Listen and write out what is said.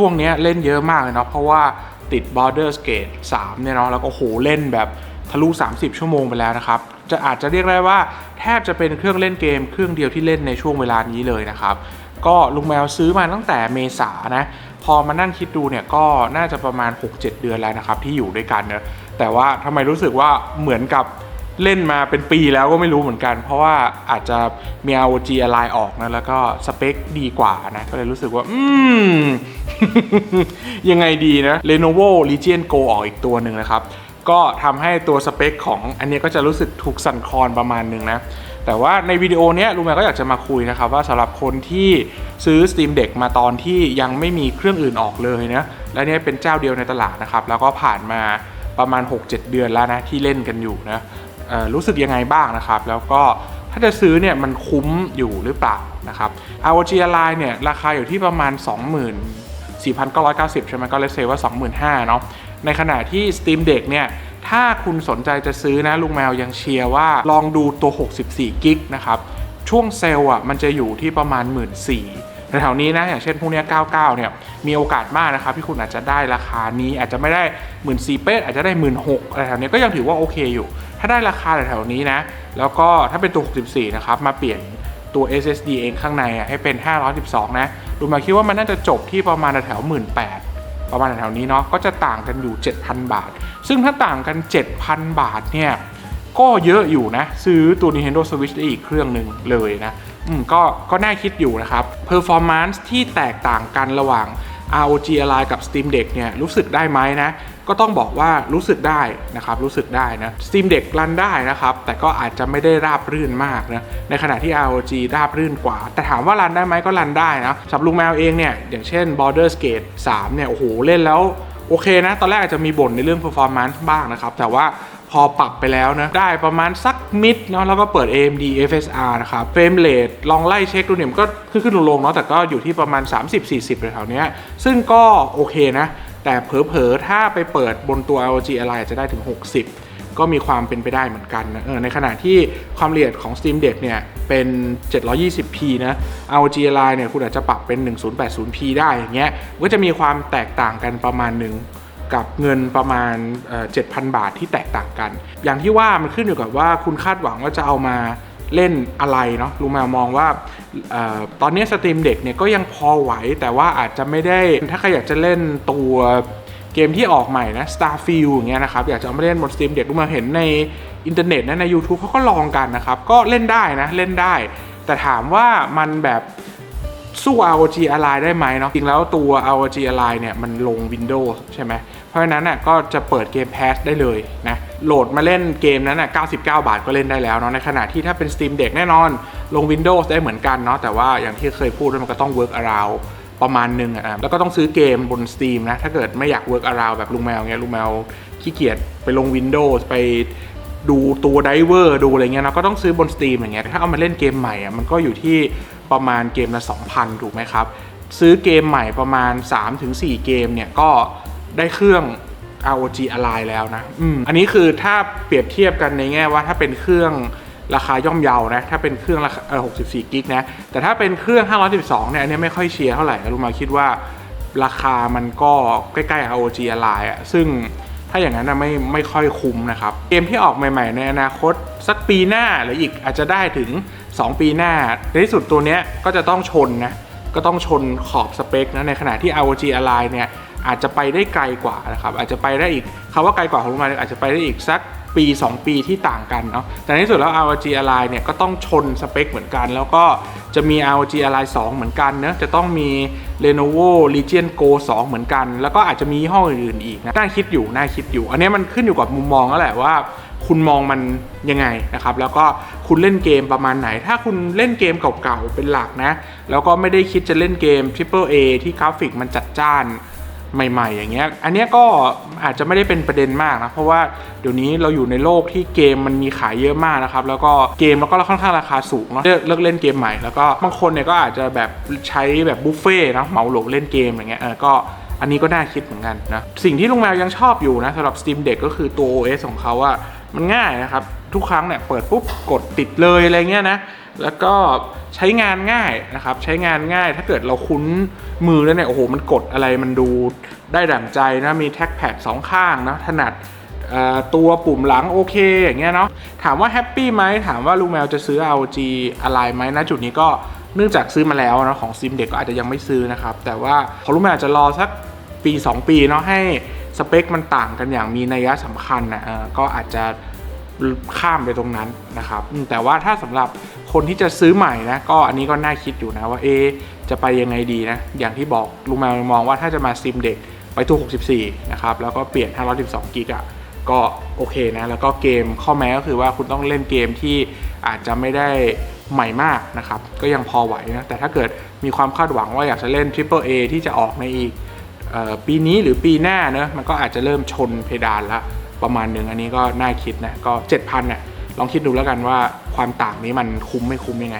ช่วงนี้เล่นเยอะมากเลยเนาะเพราะว่าติด Baldur's Gate 3 เนี่ยเนาะแล้วก็โหเล่นแบบทะลุ 30 ชั่วโมงไปแล้วนะครับ จะอาจจะเรียกได้ว่าแทบจะเป็นเครื่องเล่นเกมเครื่องเดียวที่เล่นในช่วงเวลานี้เลยนะครับ ก็ลุงแมวซื้อมาตั้งแต่เมษานะ พอมานั่งคิดดูเนี่ยก็น่าจะประมาณ 6-7 เดือนแล้วนะครับที่อยู่ด้วยกันเนะแต่ว่าทำไมรู้สึกว่าเหมือนกับ เล่นมาเป็นปีแล้วก็ไม่รู้เหมือนกัน เพราะว่าอาจจะมี ROG Ally ออกนะ แล้วก็สเปคดีกว่านะ ก็เลยรู้สึกว่า อืม ยังไงดีนะ Lenovo Legion Go ออกอีกตัวหนึ่งนะครับ ก็ทำให้ตัวสเปคของอันนี้ก็จะรู้สึกถูกสั่นคลอนประมาณหนึ่งนะแต่ว่าในวิดีโอนี้ลุงแมวก็อยากจะมาคุยนะครับว่าสำหรับคนที่ซื้อ Steam Deck มาตอนที่ยังไม่มีเครื่องอื่นออกเลยนะและนี่เป็นเจ้าเดียวในตลาดนะครับ แล้วก็ผ่านมาประมาณ 6-7 เดือนแล้วนะที่เล่นกันอยู่นะ รู้สึกยังไงบ้างนะครับ แล้วก็ถ้าจะซื้อเนี่ยมันคุ้มอยู่หรือเปล่านะครับ ROG Ally เนี่ยราคาอยู่ที่ประมาณ 24,990 ใช่ไหมก็เลยเซว่า 25,000เนาะในขณะที่ Steam Deck เนี่ยถ้าคุณสนใจจะซื้อนะลุงแมวยังเชียร์ว่าลองดูตัว 64 กิกนะครับ ช่วงเซลล์อะมันจะอยู่ที่ประมาณ 1 4ื่นแถวนี้นะ อย่างเช่นพวกเนี้ย99 เนี่ย มีโอกาสมากนะครับ ที่คุณอาจจะได้ราคานี้อาจจะไม่ได้ 1 4ื่นเป๊ะอาจจะได้ 1 6ื่นอะไรแถวนี้ก็ยังถือว่าโอเคอยู่ ถ้าได้ราคาแถวๆนี้นะ แล้วก็ถ้าเป็นตัว 64 นะครับ มาเปลี่ยนตัว SSD เองข้างในอะให้เป็น 512 นะ ดูมาคิดว่ามันน่าจะจบที่ประมาณแถวหมื่นแปดประมาณแถวนี้เนาะ ก็จะต่างกันอยู่ 7,000 บาท ซึ่งถ้าต่างกัน 7,000 บาทเนี่ย ก็เยอะอยู่นะ ซื้อตัว Nintendo Switch ได้อีกเครื่องหนึ่งเลยนะ อืม ก็ ก็น่าคิดอยู่นะครับ Performance ที่แตกต่างกันระหว่าง ROG Ally กับ Steam Deck เนี่ยรู้สึกได้ไหมนะก็ต้องบอกว่ารู้สึกได้นะครับรู้สึกได้นะ Steam Deck รันได้นะครับแต่ก็อาจจะไม่ได้ราบรื่นมากนะในขณะที่ ROG ราบรื่นกว่า แต่ถามว่ารันได้ไหมก็รันได้นะสำหรับลุงแมวเองเนี่ยอย่างเช่น Baldur's Gate 3เนี่ยโอ้โหเล่นแล้วโอเคนะ ตอนแรกอาจจะมีบ่นในเรื่อง performance บ้างนะครับ แต่ว่า พอปรับไปแล้วนะ ได้ประมาณสักมิดเนาะแล้วก็เปิด AMD FSR นะครับเฟรมเรทลองไล่เช็คดูเนี่ยมันก็ขึ้นขึ้นลงเนาะแต่ก็อยู่ที่ประมาณ 30-40แถวเนี้ยซึ่งก็โอเคนะ แต่เผลอๆถ้าไปเปิดบนตัว ROG Ally อาจจะได้ถึง 60ก็มีความเป็นไปได้เหมือนกันนะเออในขณะที่ความละเอียดของ Steam Deck เนี่ย เป็น 720p นะ ROG Ally เนี่ย คุณอาจจะปรับเป็น 1080p ได้อย่างเงี้ยก็จะมีความแตกต่างกันประมาณหนึ่ง กับเงินประมาณเอ่อ7,000บาทที่แตกต่างกัน อย่างที่ว่ามันขึ้นอยู่กับว่าคุณคาดหวังว่าจะเอามาเล่นอะไรเนาะลุงแมวมองว่าออตอนนี้สตรีมเด็กเนี่ยก็ยังพอไหว แต่ว่าอาจจะไม่ได้ ถ้าใครอยากจะเล่นตัวเกมที่ออกใหม่นะ Starfield อย่างเงี้ยนะครับ อยากจะเอามาเล่นบนสตรีมเด็กลุงแมวเห็นในอินเทอร์เน็ตนะใน YouTube เขาก็ลองกันนะครับ ก็เล่นได้นะ เล่นได้ แต่ถามว่ามันแบบ สู้ ROG Ally ได้ไหมเนาะจริงแล้วตัว ROG Ally เนี่ยมันลง Windows ใช่ไหมเพราะฉะนั้นน่ะก็จะเปิดเกม Pass ได้เลยนะโหลดมาเล่นเกมนั้นน่ะ99 บาทก็เล่นได้แล้วเนาะในขณะที่ถ้าเป็น Steam Deck แน่นอนลง Windows ได้เหมือนกันเนาะแต่ว่าอย่างที่เคยพูดมันก็ต้อง work around ประมาณหนึงอะนะแล้วก็ต้องซื้อเกมบน Steam นะถ้าเกิดไม่อยาก work around แบบลุงแมวเงี้ยลุงแมวขี้เกียจไปลง Windows ไปดูตัวไดเวอร์ดูอะไรเงี้ยเนาะก็ต้องซื้อบน Steam อย่างเงี้ยแต่ถ้าเอามาเล่นเกมใหม่อะมันก็อยู่ที่ ประมาณเกมละ 2,000 ถูกไหมครับ ซื้อเกมใหม่ประมาณ 3-4 เกมเนี่ยก็ได้เครื่อง ROG Ally แล้วนะอืมอันนี้คือถ้าเปรียบเทียบกันในแง่ว่าถ้าเป็นเครื่องราคาย่อมเยานะ ถ้าเป็นเครื่องราคาเออ64กิกนะ แต่ถ้าเป็นเครื่อง 512 เนี่ย อันนี้ไม่ค่อยเชียร์เท่าไหร่ลุงมาคิดว่าราคามันก็ใกล้ๆ ROG Ally อะ ซึ่งถ้าอย่างนั้นนะไม่ไม่ค่อยคุ้มนะครับ เกมที่ออกใหม่ ๆ ในอนาคต สักปีหน้าหรืออีกอาจจะได้ถึง 2 ปีหน้า ในที่สุดตัวเนี้ยก็จะต้องชนนะ ก็ต้องชนขอบสเปคนะในขณะที่ ROG Ally เนี่ยอาจจะไปได้ไกลกว่านะครับอาจจะไปได้อีกคำว่าไกลกว่าของลุงมาอาจจะไปได้อีกสักปี 2 ปีที่ต่างกันเนาะแต่ในที่สุดแล้ว ROG Ally เนี่ยก็ต้องชนสเปคเหมือนกัน แล้วก็จะมี ROG Ally 2 เหมือนกันเนะจะต้องมี Lenovo Legion Go 2 เหมือนกัน แล้วก็อาจจะมียี่ห้ออื่นๆอีกนะน่าคิดอยู่น่าคิดอยู่ อันนี้มันขึ้นอยู่กับมุมมองแล้วแหละว่า คุณมองมันยังไงนะครับ แล้วก็คุณเล่นเกมประมาณไหน ถ้าคุณเล่นเกมเก่าๆเป็นหลักนะ แล้วก็ไม่ได้คิดจะเล่นเกม Triple A ที่กราฟิกมันจัดจ้านใหม่ ๆ อย่างเงี้ย อันเนี้ยก็อาจจะไม่ได้เป็นประเด็นมากนะ เพราะว่าเดี๋ยวนี้เราอยู่ในโลกที่เกมมันมีขายเยอะมากนะครับ แล้วก็เกมแล้วก็ค่อนข้างราคาสูงเนาะ เลิกเล่นเกมใหม่ แล้วก็บางคนเนี่ยก็อาจจะแบบใช้แบบบุฟเฟ่นะเหมาโหลดเล่นเกมอย่างเงี้ย เออ ก็อันนี้ก็น่าคิดเหมือนกันนะ สิ่งที่ลุงแมวยังชอบอยู่นะสำหรับ Steam Deck ก็คือตัว OS ของเขาอะ มันง่ายนะครับ ทุกครั้งเนี่ยเปิดปุ๊บกดติดเลยอะไรเงี้ยนะ แล้วก็ใช้งานง่ายนะครับ ใช้งานง่ายถ้าเกิดเราคุ้นมือแล้วเนี่ยโอ้โหมันกดอะไรมันดูได้ดั่งใจนะมีแท็กแพดสองข้างนะถนัดตัวปุ่มหลังโอเคอย่างเงี้ยเนาะถามว่าแฮปปี้ไหมถามว่าลุงแมวจะซื้อ ROG อะไรไหมณจุดนี้ก็เนื่องจากซื้อมาแล้วนะของซิมเด็กก็อาจจะยังไม่ซื้อนะครับ แต่ว่าของลุงแมวอาจจะรอสักปี 2 ปีเนาะให้ สเปคมันต่างกันอย่างมีนัยสำคัญนะก็อาจจะข้ามไปตรงนั้นนะครับแต่ว่าถ้าสำหรับคนที่จะซื้อใหม่นะก็อันนี้ก็น่าคิดอยู่นะว่าเอจะไปยังไงดีนะอย่างที่บอกลุงแมวมองว่าถ้าจะมาซิมเด็กไปตู้64 นะครับ แล้วก็เปลี่ยน 512 กิกอะก็โอเคนะ แล้วก็เกมข้อแม้ก็คือว่าคุณต้องเล่นเกมที่อาจจะไม่ได้ใหม่มากนะครับ ก็ยังพอไหวนะ แต่ถ้าเกิดมีความคาดหวังว่าอยากจะเล่น Triple A ที่จะออกในอีก ปีนี้หรือปีหน้าเนอะมันก็อาจจะเริ่มชนเพดานละประมาณหนึ่งอันนี้ก็น่าคิดนะก็ 7,000เนี่ยลองคิดดูแล้วกันว่าความต่างนี้มันคุ้มไม่คุ้มยังไง